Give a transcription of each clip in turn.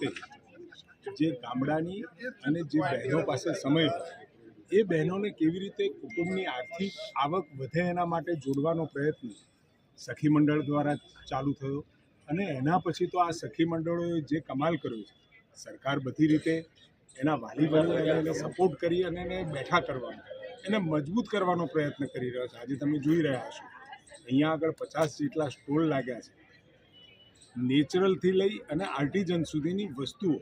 સાથે જે ગામડાની અને જે બહેનો પાસે સમય એ બહેનોને કેવી રીતે કુટુંબની આર્થિક આવક વધે એના માટે જોડવાનો પ્રયત્ન સખી મંડળ દ્વારા ચાલુ થયો અને એના પછી તો આ સખી મંડળોએ જે કમાલ કર્યો છે, સરકાર બધી રીતે એના વાલી એને સપોર્ટ કરી અને એને બેઠા કરવાનો એને મજબૂત કરવાનો પ્રયત્ન કરી રહ્યો છે. આજે તમે જોઈ રહ્યા છો, અહીંયા આગળ પચાસ જેટલા સ્ટોલ લાગ્યા છે. નેચરલથી લઈ અને આર્ટિઝન સુધીની વસ્તુઓ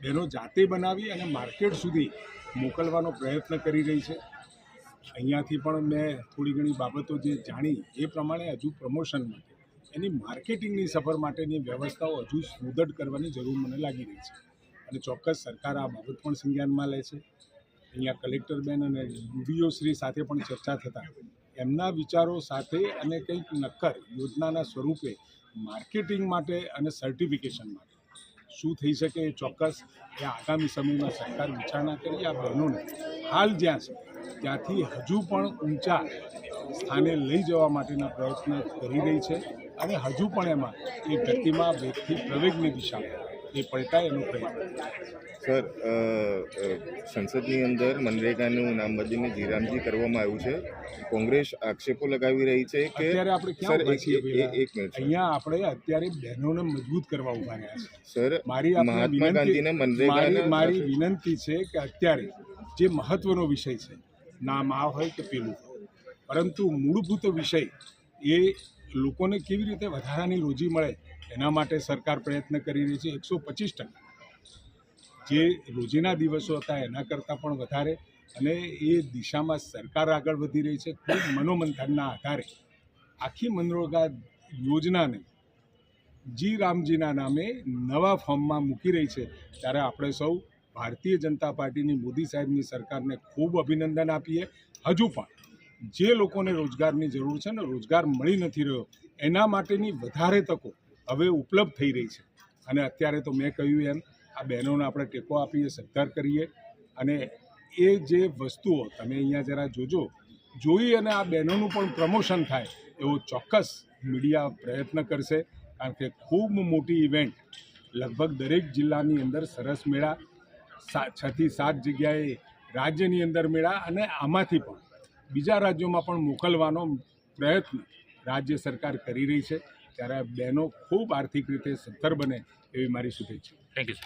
બહેનો જાતે બનાવી અને માર્કેટ સુધી મોકલવાનો પ્રયત્ન કરી રહી છે. અહીંયાથી પણ મેં થોડી ઘણી બાબતો જે જાણી એ પ્રમાણે હજુ પ્રમોશન માટે, એની માર્કેટિંગની સફર માટેની વ્યવસ્થાઓ હજુ સુદૃઢ કરવાની જરૂર મને લાગી રહી છે. અને ચોક્કસ સરકાર આ બાબત પણ સંજ્ઞાનમાં લે છે. અહીંયા કલેક્ટરબેન અને યુડીઓ શ્રી સાથે પણ ચર્ચા થતાં, એમના વિચારો સાથે અને કંઈક નક્કર યોજનાના સ્વરૂપે માર્કેટિંગ માટે અને સર્ટિફિકેશન માટે. શું થઈ શકે એ ચોક્કસ એ આગામી સમયમાં સરકાર વિચારણા કરી, આ બહેનોને હાલ જ્યાં છે, ત્યાંથી હજુ પણ ઊંચા સ્થાને લઈ જવા માટેના પ્રયત્ન કરી રહી છે અને હજુ પણ એમાં એ ગતિમાં વેગથી પ્રવેગની દિશામાં એ પડતા એનો પ્રયત્ન સર સંસદની અંદર મનરેગાનું નામ બદલીને જીરામજી કરવામાં આવ્યું છે. કોંગ્રેસ આક્ષેપો લગાવી રહી છે કે અત્યારે આપણે ક્યાં એક છીએ એક- મિનિટ અહીંયા આપણે અત્યારે બહેનોને મજબૂત કરવા ઊભા રહ્યા છે સર મારી મહાત્મા ગાંધીને મનરેગા મારી વિનંતી છે કે અત્યારે જે મહત્વનો વિષય છે નામ આ હોય કે પેલું પરંતુ મૂળભૂત વિષય એ લોકોને કેવી રીતે વધારાની રોજી મળે એના માટે સરકાર પ્રયત્ન કરી રહી છે એકસો પચીસ ટકા. જે રોજીના દિવસો હતા એના કરતાં પણ વધારે અને એ દિશામાં સરકાર આગળ વધી રહી છે ખૂબ મનોમંથનના આધારે. આખી મનરોગા યોજનાને જી રામજીના નામે નવા ફોર્મમાં મૂકી રહી છે. ત્યારે આપણે સૌ ભારતીય જનતા પાર્ટીની મોદી સાહેબની સરકારને ખૂબ અભિનંદન આપીએ. હજુ પણ જે લોકોને રોજગારની જરૂર છે ને રોજગાર મળી નથી રહ્યો, એના માટેની વધારે તકો હવે ઉપલબ્ધ થઈ રહી છે. અને અત્યારે તો મેં કહ્યું એમ, આ બહેનોને આપણે ટેકો આપીએ, સત્કાર કરીએ અને એ જે વસ્તુઓ તમે અહીંયા જરા જોજો, જોઈ અને આ બહેનોનું પણ પ્રમોશન થાય એવો ચોક્કસ મીડિયા પ્રયત્ન કરશે. કારણ કે ખૂબ મોટી ઇવેન્ટ, લગભગ દરેક જિલ્લાની અંદર સરસ મેળા છથી સાત જગ્યાએ રાજ્યની અંદર મેળા અને આમાંથી પણ બીજા રાજ્યોમાં પણ મોકલવાનો પ્રયત્ન રાજ્ય સરકાર કરી રહી છે. ત્યારે બહેનો ખૂબ આર્થિક રીતે સદ્ધર બને એવી મારી શુભેચ્છા. Thank you